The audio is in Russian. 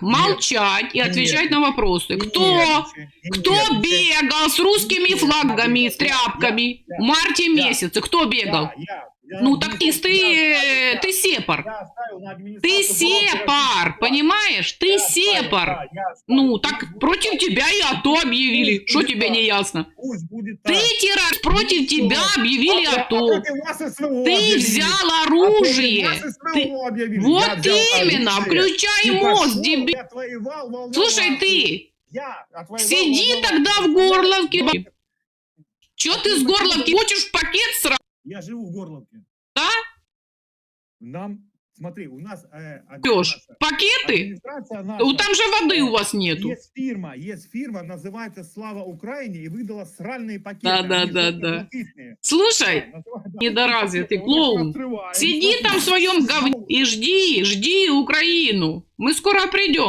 молчать и отвечать на вопросы. Кто, кто бегал с русскими флагами, с тряпками в марте месяце? Кто бегал? Я, Ну так администрацию- ты, оставил, ты сепар. Ты сепар, понимаешь? Ты Я сепар. да, я оставил. Ну, так против тебя и АТО объявили. Что тебе не ясно? Будет Ты так. террорист, против тебя что? объявили А- а АТо. СВО Ты взял А оружие. Ты-. Вот именно, оружие включай и мозг, дебил. Слушай, ты, сиди тогда в Горловке. Че ты с горловки хочешь в пакет? Я живу в Горловке. Да? Нам, смотри, у нас... Э, Леш, пакеты? наша- Ну, Там же воды у вас нету. Есть фирма, есть фирма, называется «Слава Украине» и выдала сральные пакеты. Да, да, да, да. Слушай, Да, недоразвитый клоун, сиди там в своем говне и жди, жди Украину. Мы скоро придем.